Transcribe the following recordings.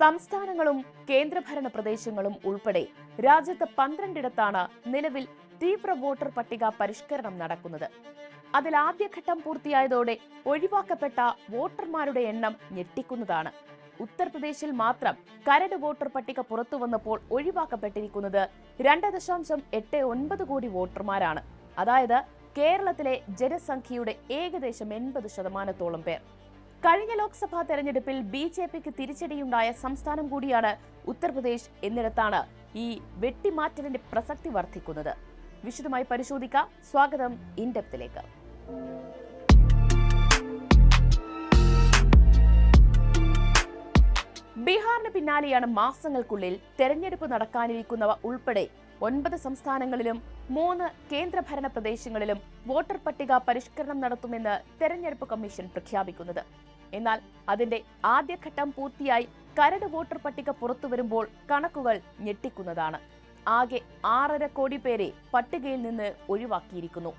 സംസ്ഥാനങ്ങളും കേന്ദ്രഭരണ പ്രദേശങ്ങളും ഉൾപ്പെടെ രാജ്യത്ത് പന്ത്രണ്ടിടത്താണ് നിലവിൽ തീവ്ര വോട്ടർ പട്ടിക പരിഷ്കരണം നടക്കുന്നത്. അതിൽ ആദ്യഘട്ടം പൂർത്തിയായതോടെ ഒഴിവാക്കപ്പെട്ട വോട്ടർമാരുടെ എണ്ണം ഞെട്ടിക്കുന്നതാണ്. ഉത്തർപ്രദേശിൽ മാത്രം കരട് വോട്ടർ പട്ടിക പുറത്തു വന്നപ്പോൾ ഒഴിവാക്കപ്പെട്ടിരിക്കുന്നത് രണ്ട് ദശാംശം എട്ട് ഒൻപത് കോടി വോട്ടർമാരാണ്. അതായത് കേരളത്തിലെ ജനസംഖ്യയുടെ ഏകദേശം എൺപത് ശതമാനത്തോളം പേർ. കഴിഞ്ഞ ലോക്സഭാ തെരഞ്ഞെടുപ്പിൽ ബി ജെ പിക്ക് തിരിച്ചടിയുണ്ടായ സംസ്ഥാനം കൂടിയാണ് ഉത്തർപ്രദേശ് എന്നിടത്താണ് ഈ വെട്ടിമാറ്റലിന്റെ പ്രസക്തി വർദ്ധിക്കുന്നത്. വിശദമായി പരിശോധിക്കാം. സ്വാഗതം ഇൻഡെപ്തിലേക്ക്. ബീഹാറിന് പിന്നാലെയാണ് മാസങ്ങൾക്കുള്ളിൽ തെരഞ്ഞെടുപ്പ് നടക്കാനിരിക്കുന്നവ ഉൾപ്പെടെ ഒൻപത് സംസ്ഥാനങ്ങളിലും മൂന്ന് കേന്ദ്രഭരണ പ്രദേശങ്ങളിലും വോട്ടർ പട്ടിക പരിഷ്കരണം നടത്തുമെന്ന് തെരഞ്ഞെടുപ്പ് കമ്മീഷൻ പ്രഖ്യാപിക്കുന്നത്. എന്നാൽ അതിന്റെ ആദ്യഘട്ടം പൂർത്തിയായി കരട് വോട്ടർ പട്ടിക പുറത്തുവരുമ്പോൾ കണക്കുകൾ ഞെട്ടിക്കുന്നതാണ്. ആകെ ആറര കോടി പേരെ പട്ടികയിൽ നിന്ന് ഒഴിവാക്കിയിരിക്കുന്നു.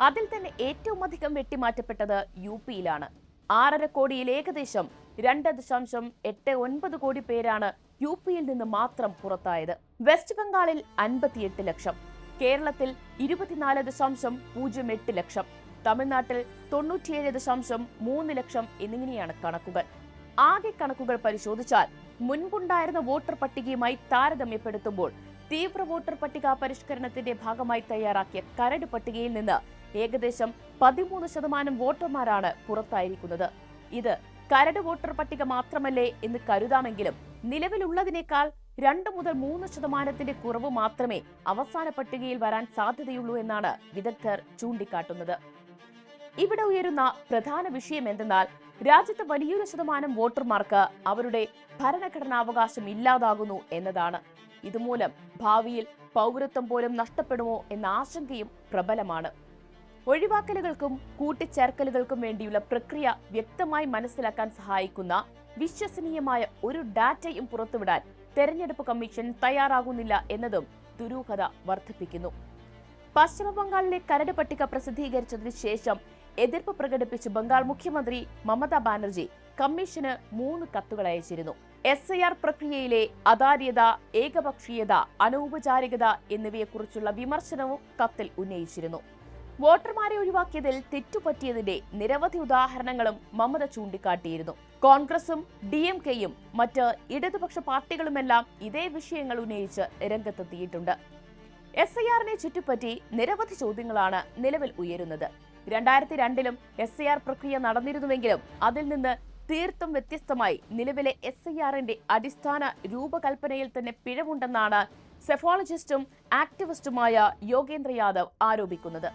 അതിൽ തന്നെ ഏറ്റവും അധികം വെട്ടിമാറ്റപ്പെട്ടത് യു പിയിലാണ്. ആറര കോടിയിൽ ഏകദേശം രണ്ട് ദശാംശം എട്ട് ഒൻപത് കോടി പേരാണ് യു പിയിൽ നിന്ന് മാത്രം പുറത്തായത്. വെസ്റ്റ് ബംഗാളിൽ അൻപത്തിയെട്ട് ലക്ഷം. കേരളത്തിൽ ഇരുപത്തിനാല് ദശാംശം പൂജ്യം എട്ട് ലക്ഷം തമിഴ്നാട്ടിൽ തൊണ്ണൂറ്റിയേഴ് ദശാംശം മൂന്ന് ലക്ഷം എന്നിങ്ങനെയാണ് കണക്കുകൾ. ആകെ കണക്കുകൾ പരിശോധിച്ചാൽ മുൻപുണ്ടായിരുന്ന വോട്ടർ പട്ടികയുമായി താരതമ്യപ്പെടുത്തുമ്പോൾ തീവ്ര വോട്ടർ പട്ടിക പരിഷ്കരണത്തിന്റെ ഭാഗമായി തയ്യാറാക്കിയ കരട് പട്ടികയിൽ നിന്ന് ഏകദേശം പതിമൂന്ന് ശതമാനം വോട്ടർമാരാണ് പുറത്തായിരിക്കുന്നത്. ഇത് കരട് വോട്ടർ പട്ടിക മാത്രമല്ലേ എന്ന് കരുതാമെങ്കിലും നിലവിലുള്ളതിനേക്കാൾ രണ്ട് മുതൽ മൂന്ന് ശതമാനത്തിന്റെ കുറവ് മാത്രമേ അവസാന പട്ടികയിൽ വരാൻ സാധ്യതയുള്ളൂ എന്നാണ് വിദഗ്ധർ ചൂണ്ടിക്കാട്ടുന്നത്. ഇവിടെ ഉയരുന്ന പ്രധാന വിഷയം എന്തെന്നാൽ രാജ്യത്ത് വലിയൊരു ശതമാനം വോട്ടർമാർക്ക് അവരുടെ ഭരണഘടനാവകാശം ഇല്ലാതാകുന്നു എന്നതാണ്. ഇതുമൂലം ഭാവിയിൽ പൗരത്വം പോലും നഷ്ടപ്പെടുമോ എന്ന ആശങ്കയും പ്രബലമാണ്. ഒഴിവാക്കലുകൾക്കും കൂട്ടിച്ചേർക്കലുകൾക്കും വേണ്ടിയുള്ള പ്രക്രിയ വ്യക്തമായി മനസ്സിലാക്കാൻ സഹായിക്കുന്ന വിശ്വസനീയമായ ഒരു ഡാറ്റയും പുറത്തുവിടാൻ തെരഞ്ഞെടുപ്പ് കമ്മീഷൻ തയ്യാറാകുന്നില്ല എന്നതും ദുരൂഹത വർദ്ധിപ്പിക്കുന്നു. പശ്ചിമ ബംഗാളിലെ കരട് പട്ടിക പ്രസിദ്ധീകരിച്ചതിന് ശേഷം എതിർപ്പ് പ്രകടിപ്പിച്ച് ബംഗാൾ മുഖ്യമന്ത്രി മമതാ ബാനർജി കമ്മീഷന് മൂന്ന് കത്തുകൾ അയച്ചിരുന്നു. എസ് ഐ ആർ പ്രക്രിയയിലെ അതാര്യത ഏകപക്ഷീയത അനൗപചാരികത എന്നിവയെക്കുറിച്ചുള്ള വിമർശനവും കത്തിൽ ഉന്നയിച്ചിരുന്നു. വോട്ടർമാരെ ഒഴിവാക്കിയതിൽ തെറ്റുപറ്റിയതിന്റെ നിരവധി ഉദാഹരണങ്ങളും മമത ചൂണ്ടിക്കാട്ടിയിരുന്നു. കോൺഗ്രസും ഡി എം കെയും മറ്റ് ഇടതുപക്ഷ പാർട്ടികളുമെല്ലാം ഇതേ വിഷയങ്ങൾ ഉന്നയിച്ച് രംഗത്തെത്തിയിട്ടുണ്ട്. എസ് ഐ ആറിനെ ചുറ്റിപ്പറ്റി നിരവധി ചോദ്യങ്ങളാണ് നിലവിൽ ഉയരുന്നത്. രണ്ടായിരത്തി രണ്ടിലും എസ് ഐ ആർ പ്രക്രിയ നടന്നിരുന്നുവെങ്കിലും അതിൽ നിന്ന് തീർത്തും വ്യത്യസ്തമായി നിലവിലെ എസ് ഐ ആറിന്റെ അടിസ്ഥാന രൂപകൽപ്പനയിൽ തന്നെ പിഴവുണ്ടെന്നാണ് സെഫോളജിസ്റ്റും ആക്ടിവിസ്റ്റുമായ യോഗേന്ദ്ര യാദവ് ആരോപിക്കുന്നത്.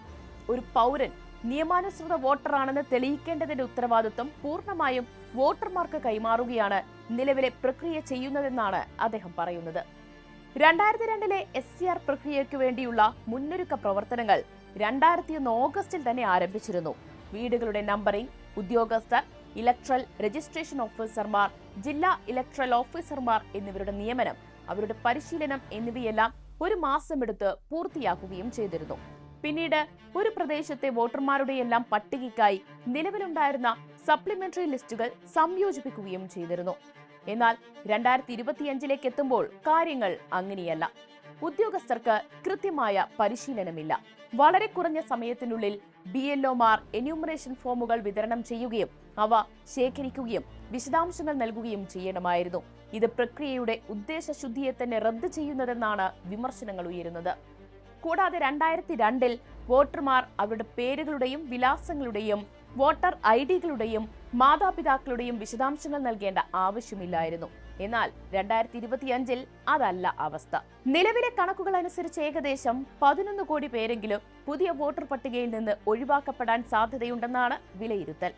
ഒരു പൗരൻ നിയമാനുസൃത വോട്ടറാണെന്ന് തെളിയിക്കേണ്ടതിന്റെ ഉത്തരവാദിത്വം പൂർണമായും വോട്ടർമാർക്ക് കൈമാറുകയാണ് നിലവിലെ പ്രക്രിയ ചെയ്യുന്നതെന്നാണ് അദ്ദേഹം പറയുന്നത്. രണ്ടായിരത്തി രണ്ടിലെ എസ് സി ആർ പ്രക്രിയയ്ക്ക് വേണ്ടിയുള്ള മുന്നൊരുക്ക പ്രവർത്തനങ്ങൾ രണ്ടായിരത്തി ഒന്ന് ഓഗസ്റ്റിൽ തന്നെ ആരംഭിച്ചിരുന്നു. വീടുകളുടെ നമ്പറിംഗ് ഉദ്യോഗസ്ഥർ ഇലക്ട്രൽ രജിസ്ട്രേഷൻ ഓഫീസർമാർ ജില്ലാ ഇലക്ട്രൽ ഓഫീസർമാർ എന്നിവരുടെ നിയമനം അവരുടെ പരിശീലനം എന്നിവയെല്ലാം ഒരു മാസമെടുത്ത് പൂർത്തിയാക്കുകയും ചെയ്തിരുന്നു. പിന്നീട് ഒരു പ്രദേശത്തെ വോട്ടർമാരുടെ എല്ലാം പട്ടികയ്ക്കായി നിലവിലുണ്ടായിരുന്ന സപ്ലിമെന്ററി ലിസ്റ്റുകൾ സംയോജിപ്പിക്കുകയും ചെയ്തിരുന്നു. എന്നാൽ രണ്ടായിരത്തി ഇരുപത്തിയഞ്ചിലേക്ക് എത്തുമ്പോൾ കാര്യങ്ങൾ അങ്ങനെയല്ല. ഉദ്യോഗസ്ഥർക്ക് കൃത്യമായ പരിശീലനമില്ല. വളരെ കുറഞ്ഞ സമയത്തിനുള്ളിൽ ബി എൽ ഒമാർ എന്യൂമറേഷൻ ഫോമുകൾ വിതരണം ചെയ്യുകയും അവ ശേഖരിക്കുകയും വിശദാംശങ്ങൾ നൽകുകയും ചെയ്യണമായിരുന്നു. ഇത് പ്രക്രിയയുടെ ഉദ്ദേശശുദ്ധിയെ തന്നെ റദ്ദ് ചെയ്യുന്നതെന്നാണ് വിമർശനങ്ങൾ ഉയരുന്നത്. കൂടാതെ രണ്ടായിരത്തി രണ്ടിൽ വോട്ടർമാർ അവരുടെ പേരുകളുടെയും വിലാസങ്ങളുടെയും വോട്ടർ ഐ ഡികളുടെയും മാതാപിതാക്കളുടെയും വിശദാംശങ്ങൾ നൽകേണ്ട ആവശ്യമില്ലായിരുന്നു. എന്നാൽ രണ്ടായിരത്തി ഇരുപത്തിയഞ്ചിൽ അതല്ല അവസ്ഥ. നിലവിലെ കണക്കുകൾ അനുസരിച്ച് ഏകദേശം പതിനൊന്ന് കോടി പേരെങ്കിലും പുതിയ വോട്ടർ പട്ടികയിൽ നിന്ന് ഒഴിവാക്കപ്പെടാൻ സാധ്യതയുണ്ടെന്നാണ് വിലയിരുത്തൽ.